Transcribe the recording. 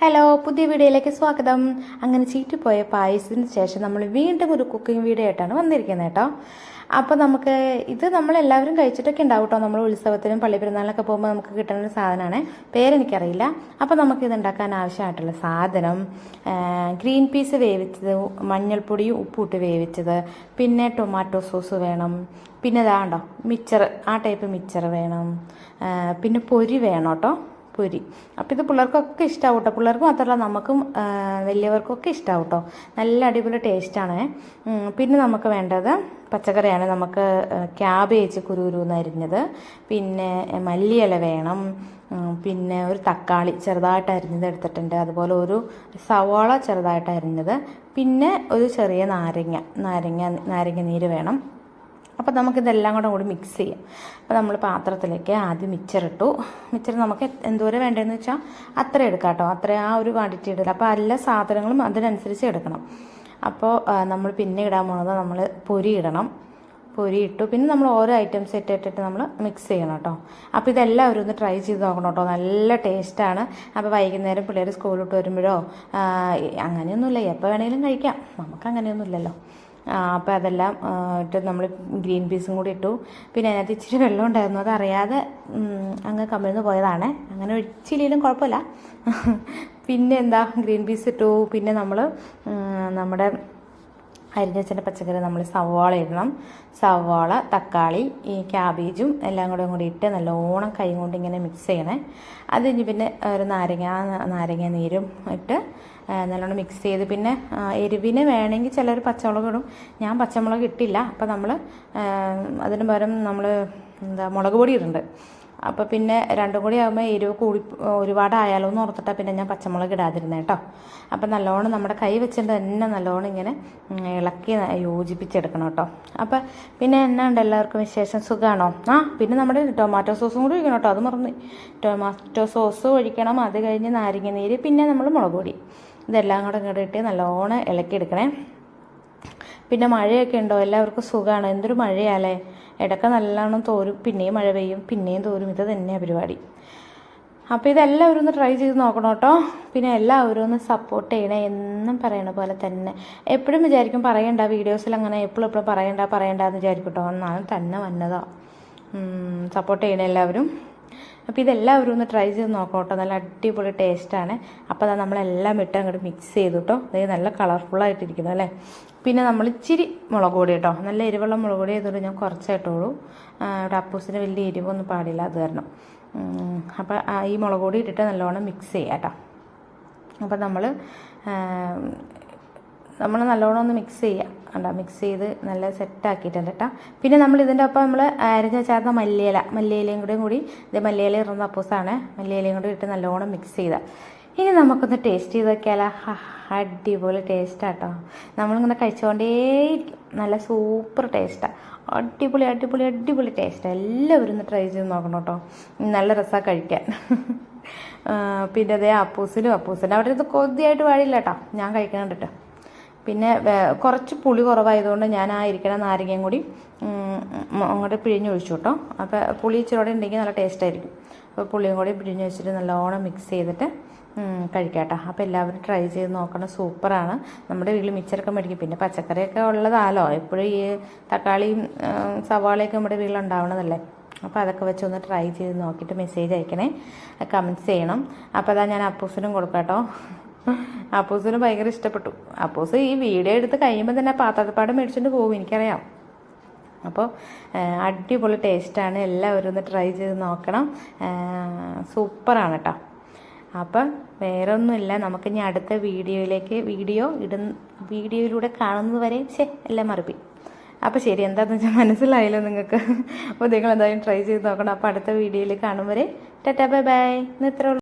Hello പുതിയ വീഡിയോയിലേക്ക് സ്വാഗതം. അങ്ങനെ ചീറ്റിപ്പോയ പായസത്തിന് ശേഷം നമ്മൾ വീണ്ടും ഒരു കുക്കിംഗ് വീഡിയോ ആയിട്ടാണ് വന്നിരിക്കുന്നത് കേട്ടോ. അപ്പോൾ നമുക്ക് ഇത് നമ്മളെല്ലാവരും കഴിച്ചിട്ടൊക്കെ ഉണ്ടാവും കേട്ടോ. നമ്മൾ ഉത്സവത്തിനും പള്ളി പെരുന്നാളിനൊക്കെ പോകുമ്പോൾ നമുക്ക് കിട്ടുന്ന ഒരു സാധനമാണ്. പേരെനിക്കറിയില്ല. അപ്പോൾ നമുക്ക് ഇത് ഉണ്ടാക്കാൻ ആവശ്യമായിട്ടുള്ള സാധനം ഗ്രീൻ പീസ് വേവിച്ചത് മഞ്ഞൾപ്പൊടിയും ഉപ്പിട്ട് വേവിച്ചത് പിന്നെ ടൊമാറ്റോ സോസ് വേണം. പിന്നെ ഇതാണ്ടോ മിച്ചർ ആ ടൈപ്പ് മിച്ചർ വേണം. പിന്നെ പൊരി വേണം കേട്ടോ. പൊരി. അപ്പോൾ ഇത് പിള്ളേർക്കൊക്കെ ഇഷ്ടമാവും കേട്ടോ പിള്ളേർക്ക് മാത്രമല്ല നമുക്കും വലിയവർക്കൊക്കെ ഇഷ്ടമാവും കേട്ടോ നല്ല അടിപൊളി ടേസ്റ്റാണ്. പിന്നെ നമുക്ക് വേണ്ടത് പച്ചക്കറിയാണ്. നമുക്ക് ക്യാബേജ് കുരുകുരുന്ന് അരിഞ്ഞത്. പിന്നെ മല്ലിയില വേണം. പിന്നെ ഒരു തക്കാളി ചെറുതായിട്ട് അരിഞ്ഞത് എടുത്തിട്ടുണ്ട്. അതുപോലെ ഒരു സവാള ചെറുതായിട്ട് അരിഞ്ഞത്. പിന്നെ ഒരു ചെറിയ നാരങ്ങ. നാരങ്ങ നാരങ്ങ നീര് വേണം. അപ്പോൾ നമുക്കിതെല്ലാം കൂടെ കൂടി മിക്സ് ചെയ്യാം. അപ്പോൾ നമ്മൾ പാത്രത്തിലേക്ക് ആദ്യം മിക്സർ ഇട്ടു. മിച്ചർ നമുക്ക് എന്തോരം വേണ്ടതെന്ന് വെച്ചാൽ അത്ര എടുക്കാം കേട്ടോ. അത്ര ആ ഒരു ക്വാണ്ടിറ്റി ഇടില്ല അപ്പോൾ എല്ലാ സാധനങ്ങളും അതിനനുസരിച്ച് എടുക്കണം. അപ്പോൾ നമ്മൾ പിന്നെ ഇടാൻ പോകുന്നത് നമ്മൾ പൊരി ഇടണം. പൊരി ഇട്ടു. പിന്നെ നമ്മൾ ഓരോ ഐറ്റംസ് ഇട്ടിട്ട് നമ്മൾ മിക്സ് ചെയ്യണം കേട്ടോ. അപ്പോൾ ഇതെല്ലാവരും ഒന്ന് ട്രൈ ചെയ്ത് നോക്കണം കേട്ടോ. നല്ല ടേസ്റ്റാണ് അപ്പോൾ വൈകുന്നേരം പിള്ളേർ സ്കൂളിൽ വിട്ട് വരുമ്പോഴോ അങ്ങനെയൊന്നുമില്ല. എപ്പോൾ വേണമെങ്കിലും കഴിക്കാം. നമുക്ക് അങ്ങനെയൊന്നുമില്ലല്ലോ. അപ്പോൾ അതെല്ലാം ഇട്ട് നമ്മൾ ഗ്രീൻ പീസും കൂടി ഇട്ടു. പിന്നെ അതിനകത്ത് ഇച്ചിരി വെള്ളം ഉണ്ടായിരുന്നു. അതറിയാതെ അങ്ങ് കമ്മിന്ന് പോയതാണ്. അങ്ങനെ ഒഴിച്ചില്ലെങ്കിലും കുഴപ്പമില്ല. പിന്നെ എന്താ ഗ്രീൻ പീസ് ഇട്ടു. പിന്നെ നമ്മൾ നമ്മുടെ അരിഞ്ഞ വെച്ചിട്ട് പച്ചക്കറി നമ്മൾ സവാള ഇടണം. സവാള തക്കാളി ഈ ക്യാബേജും എല്ലാം കൂടെ കൂടി ഇട്ട് നല്ലോണം കൈ കൊണ്ട് ഇങ്ങനെ മിക്സ് ചെയ്യണേ. അത് കഴിഞ്ഞ് പിന്നെ ഒരു നാരങ്ങ നാരങ്ങ നീരും ഇട്ട് നല്ലോണം മിക്സ് ചെയ്ത് പിന്നെ എരിവിന് വേണമെങ്കിൽ ചിലർ പച്ചമുളക് ഇടും. ഞാൻ പച്ചമുളക് ഇട്ടില്ല. അപ്പം നമ്മൾ അതിന് പകരം നമ്മൾ എന്താ മുളക് പൊടി ഇടുന്നുണ്ട് അപ്പോൾ പിന്നെ രണ്ടും കൂടി ആകുമ്പോൾ എരിവ് കൂടി ഒരുപാടായാലോ എന്ന് ഓർത്തിട്ടാണ് പിന്നെ ഞാൻ പച്ചമുളക് ഇടാതിരുന്നത് കേട്ടോ അപ്പം നല്ലോണം നമ്മുടെ കൈ വെച്ചിട്ട് തന്നെ നല്ലോണം ഇങ്ങനെ ഇളക്കി യോജിപ്പിച്ചെടുക്കണം കേട്ടോ അപ്പം പിന്നെ എന്നാ ഉണ്ട് എല്ലാവർക്കും വിശേഷം സുഖമാണോ ആ പിന്നെ നമ്മുടെ ടൊമാറ്റോ സോസും കൂടി ഒഴിക്കണം കേട്ടോ അത് മറന്നു ടൊമാറ്റോ സോസ് ഒഴിക്കണം അത് കഴിഞ്ഞ് നാരങ്ങ നീര് പിന്നെ നമ്മൾ മുളക് പൊടി. ഇതെല്ലാം കൂടെ ഇങ്ങോട്ട് ഇട്ട് നല്ലോണം ഇളക്കിയെടുക്കണേ. പിന്നെ മഴയൊക്കെ ഉണ്ടോ? എല്ലാവർക്കും സുഖമാണ് എന്തൊരു മഴയാലേ ഇടയ്ക്ക് നല്ലോണം തോരും പിന്നെയും മഴ പെയ്യും പിന്നെയും തോരും. ഇത് തന്നെയാണ് പരിപാടി. അപ്പോൾ ഇതെല്ലാവരും ഒന്ന് ട്രൈ ചെയ്ത് നോക്കണം കേട്ടോ. പിന്നെ എല്ലാവരും ഒന്ന് സപ്പോർട്ട് ചെയ്യണേ എന്നും പറയണ പോലെ തന്നെ. എപ്പോഴും വിചാരിക്കും പറയണ്ട വീഡിയോസിൽ അങ്ങനെ എപ്പോഴും എപ്പോഴും പറയണ്ട പറയണ്ട എന്ന് വിചാരിക്കും കേട്ടോ. എന്നാലും തന്നെ വന്നതാ. സപ്പോർട്ട് ചെയ്യണേ എല്ലാവരും. അപ്പോൾ ഇതെല്ലാവരും ഒന്ന് ട്രൈ ചെയ്ത് നോക്കാം കേട്ടോ നല്ല അടിപൊളി ടേസ്റ്റാണ് അപ്പോൾ അതാ നമ്മളെല്ലാം ഇട്ട് അങ്ങോട്ട് മിക്സ് ചെയ്തു കേട്ടോ അതായത് നല്ല കളർഫുള്ളായിട്ടിരിക്കുന്നു അല്ലേ? പിന്നെ നമ്മൾ ഇച്ചിരി മുളക് പൊടി കേട്ടോ. നല്ല എരിവുള്ള മുളക് പൊടി ചെയ്തുകൊണ്ട് ഞാൻ കുറച്ചായിട്ടുള്ളൂ ഇവിടെ അപ്പൂസിന് വലിയ എരിവൊന്നും പാടില്ല അത് കാരണം. അപ്പോൾ ഈ മുളക് പൊടി ഇട്ടിട്ട് നല്ലോണം മിക്സ് ചെയ്യാം കേട്ടോ. അപ്പോൾ നമ്മൾ നമ്മൾ നല്ലോണം ഒന്ന് മിക്സ് ചെയ്യുക കണ്ടോ മിക്സ് ചെയ്ത് നല്ല സെറ്റ് ആക്കിയിട്ടുണ്ട് കേട്ടോ പിന്നെ നമ്മൾ ഇതിന്റെ ഒപ്പം നമ്മൾ അരിഞ്ഞ ചേർന്ന മല്ലിയില മല്ലിയിലയും കൂടെയും കൂടി ഇത് മല്ലിയില ഇറന്ന അപ്പൂസാണ്. മല്ലിയിലയും കൂടി ഇട്ട് നല്ലോണം മിക്സ് ചെയ്ത. ഇനി നമുക്കൊന്ന് ടേസ്റ്റ് ചെയ്ത് നോക്കിയാലോ. അടിപൊളി ടേസ്റ്റാട്ടോ നമ്മളിങ്ങനെ കഴിച്ചുകൊണ്ടേയിരിക്കും നല്ല സൂപ്പർ ടേസ്റ്റാണ് അടിപൊളി അടിപൊളി അടിപൊളി ടേസ്റ്റ് എല്ലാവരും ഒന്ന് ട്രൈ ചെയ്ത് നോക്കണം കേട്ടോ നല്ല രസമാണ് കഴിക്കാൻ. പിന്നെ അതേ അപ്പൂസിനും അപ്പൂസിനും അവിടെ ഇത് കൊതിയായിട്ട് വഴിയില്ല കേട്ടോ ഞാൻ കഴിക്കാൻ കണ്ടിട്ട് പിന്നെ കുറച്ച് പുളി കുറവായതുകൊണ്ട് ഞാൻ ആ ഇരിക്കണ നാരങ്ങയും കൂടി അങ്ങോട്ട് പിഴിഞ്ഞ് പിഴിഞ്ഞൊഴിച്ചു കേട്ടോ. അപ്പോൾ പുളി ഇച്ചിരി ഉണ്ടെങ്കിൽ നല്ല ടേസ്റ്റായിരിക്കും അപ്പോൾ പുളിയും കൂടി പിഴിഞ്ഞ് വെച്ചിട്ട് നല്ലോണം മിക്സ് ചെയ്തിട്ട് കഴിക്കാട്ടോ കഴിക്കാം കേട്ടോ. അപ്പോൾ എല്ലാവരും ട്രൈ ചെയ്ത് നോക്കണം. സൂപ്പറാണ് നമ്മുടെ വീട്ടിൽ മിച്ചറൊക്കെ മേടിക്കും. പിന്നെ പച്ചക്കറിയൊക്കെ ഉള്ളതാലോ. എപ്പോഴും ഈ തക്കാളിയും സവാളയൊക്കെ നമ്മുടെ വീട്ടിൽ ഉണ്ടാവണതല്ലേ. അപ്പോൾ അതൊക്കെ വെച്ച് ഒന്ന് ട്രൈ ചെയ്ത് നോക്കിയിട്ട് മെസ്സേജ് അയക്കണേ. കമന്റ്സ് ചെയ്യണം. അപ്പോൾ അതാ ഞാൻ അപ്പൂസിനും കൊടുക്കാം കേട്ടോ. അപ്പൂസിന് ഭയങ്കര ഇഷ്ടപ്പെട്ടു. അപ്പൂസ് ഈ വീഡിയോ എടുത്ത് കഴിയുമ്പോൾ തന്നെ പാത്രപ്പാട് മേടിച്ചിട്ട് പോകും എനിക്കറിയാം. അപ്പോൾ അടിപൊളി ടേസ്റ്റാണ് എല്ലാവരും ഒന്ന് ട്രൈ ചെയ്ത് നോക്കണം. സൂപ്പറാണ് കേട്ടോ അപ്പം വേറെ ഒന്നുമില്ല നമുക്ക് ഇനി അടുത്ത വീഡിയോയിലേക്ക് വീഡിയോ ഇടുന്ന വീഡിയോയിലൂടെ കാണുന്നതുവരെ ശേ എല്ലാം മറുപടി അപ്പോൾ ശരി എന്താണെന്ന് വെച്ചാൽ മനസ്സിലായല്ലോ നിങ്ങൾക്ക്. അപ്പോൾ നിങ്ങൾ എന്തായാലും ട്രൈ ചെയ്ത് നോക്കണം. അപ്പോൾ അടുത്ത വീഡിയോയിൽ കാണും വരെ. Tata bye bye. ഇന്ന് ഇത്രേ